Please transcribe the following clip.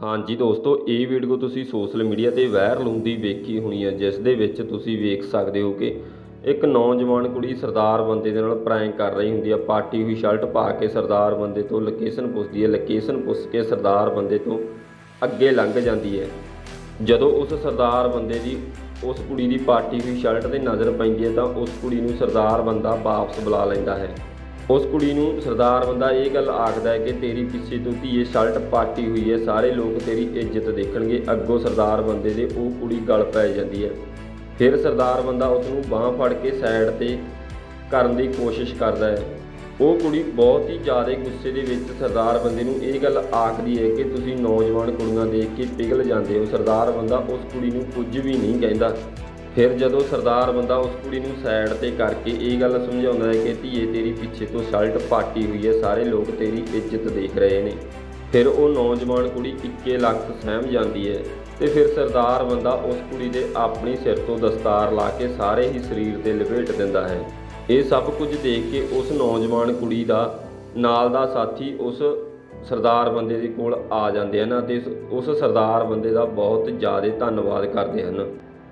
ਹਾਂਜੀ ਦੋਸਤੋ, ਇਹ ਵੀਡੀਓ ਤੁਸੀਂ ਸੋਸ਼ਲ ਮੀਡੀਆ ਤੇ ਵਾਇਰਲ ਹੁੰਦੀ ਵੇਖੀ ਹੋਣੀ ਹੈ, ਜਿਸ ਦੇ ਵਿੱਚ ਤੁਸੀਂ ਵੇਖ ਸਕਦੇ ਹੋ ਕਿ ਇੱਕ ਨੌਜਵਾਨ ਕੁੜੀ ਸਰਦਾਰ ਬੰਦੇ ਦੇ ਨਾਲ ਪ੍ਰੈਂਕ ਕਰ ਰਹੀ ਹੁੰਦੀ ਹੈ, ਪਾਰਟੀ ਹੋਈ ਸ਼ਰਟ ਪਾ ਕੇ ਸਰਦਾਰ ਬੰਦੇ ਤੋਂ ਲੋਕੇਸ਼ਨ ਪੁੱਛਦੀ ਹੈ ਲੋਕੇਸ਼ਨ ਪੁੱਛ ਕੇ ਸਰਦਾਰ ਬੰਦੇ ਤੋਂ ਅੱਗੇ ਲੰਘ ਜਾਂਦੀ ਹੈ। ਜਦੋਂ ਉਸ ਸਰਦਾਰ ਬੰਦੇ ਦੀ, ਉਸ ਕੁੜੀ ਦੀ ਪਾਰਟੀ ਹੋਈ ਸ਼ਰਟ ਤੇ ਨਜ਼ਰ ਪੈਂਦੀ ਹੈ, ਤਾਂ ਉਸ ਕੁੜੀ ਨੂੰ ਸਰਦਾਰ ਬੰਦਾ ਵਾਪਸ ਬੁਲਾ ਲੈਂਦਾ ਹੈ। ਉਸ ਕੁੜੀ ਨੂੰ ਸਰਦਾਰ ਬੰਦਾ ਇਹ ਗੱਲ ਆਖਦਾ ਹੈ ਕਿ ਤੇਰੀ ਪਿੱਛੇ ਤੋਂ ਧੀਏ ਸ਼ਰਟ ਪਾਟੀ ਹੋਈ ਹੈ, ਸਾਰੇ ਲੋਕ ਤੇਰੀ ਇੱਜ਼ਤ ਦੇਖਣਗੇ। ਅੱਗੋਂ ਸਰਦਾਰ ਬੰਦੇ ਦੇ ਉਹ ਕੁੜੀ ਗਲ ਪੈ ਜਾਂਦੀ ਹੈ। ਫਿਰ ਸਰਦਾਰ ਬੰਦਾ ਉਸ ਨੂੰ ਬਾਹ ਫੜ ਕੇ ਸਾਈਡ ਤੇ ਕਰਨ ਦੀ ਕੋਸ਼ਿਸ਼ ਕਰਦਾ ਹੈ। ਉਹ ਕੁੜੀ ਬਹੁਤ ਹੀ ਜ਼ਿਆਦਾ ਗੁੱਸੇ ਦੇ ਵਿੱਚ ਸਰਦਾਰ ਬੰਦੇ ਨੂੰ ਇਹ ਗੱਲ ਆਖਦੀ ਹੈ ਕਿ ਤੁਸੀਂ ਨੌਜਵਾਨ ਕੁੜੀਆਂ ਦੇਖ ਕੇ ਪਿਘਲ ਜਾਂਦੇ ਹੋ। ਸਰਦਾਰ ਬੰਦਾ ਉਸ ਕੁੜੀ ਨੂੰ ਕੁਝ ਵੀ ਨਹੀਂ ਕਹਿੰਦਾ। ਫਿਰ ਜਦੋਂ ਸਰਦਾਰ ਬੰਦਾ ਉਸ ਕੁੜੀ ਨੂੰ ਸਾਈਡ ਤੇ ਕਰਕੇ ਇਹ ਗੱਲ ਸਮਝਾਉਂਦਾ ਹੈ ਕਿ ਧੀਏ ਤੇਰੀ ਪਿੱਛੇ ਤੋਂ ਸ਼ਰਟ ਪਾਟੀ ਹੋਈ ਹੈ, ਸਾਰੇ ਲੋਕ ਤੇਰੀ ਇੱਜ਼ਤ ਦੇਖ ਰਹੇ ਨੇ। ਫਿਰ ਉਹ ਨੌਜਵਾਨ ਕੁੜੀ ਇੱਕੇ ਲੱਖ ਸਹਿਮ ਜਾਂਦੀ ਹੈ ਤੇ ਫਿਰ ਸਰਦਾਰ ਬੰਦਾ ਉਸ ਕੁੜੀ ਦੇ ਆਪਣੀ ਸਿਰ ਤੋਂ ਦਸਤਾਰ ਲਾ ਕੇ ਸਾਰੇ ਹੀ ਸਰੀਰ ਤੇ ਲਪੇਟ ਦਿੰਦਾ ਹੈ। ਇਹ ਸਭ ਕੁਝ ਦੇਖ ਕੇ ਉਸ ਨੌਜਵਾਨ ਕੁੜੀ ਦਾ, ਨਾਲ ਦਾ ਸਾਥੀ ਉਸ ਸਰਦਾਰ ਬੰਦੇ ਦੇ ਕੋਲ ਆ ਜਾਂਦੇ ਹਨ ਅਤੇ ਉਸ- ਉਸ ਸਰਦਾਰ ਬੰਦੇ ਦਾ ਬਹੁਤ ਜ਼ਿਆਦਾ ਧੰਨਵਾਦ ਕਰਦੇ ਹਨ।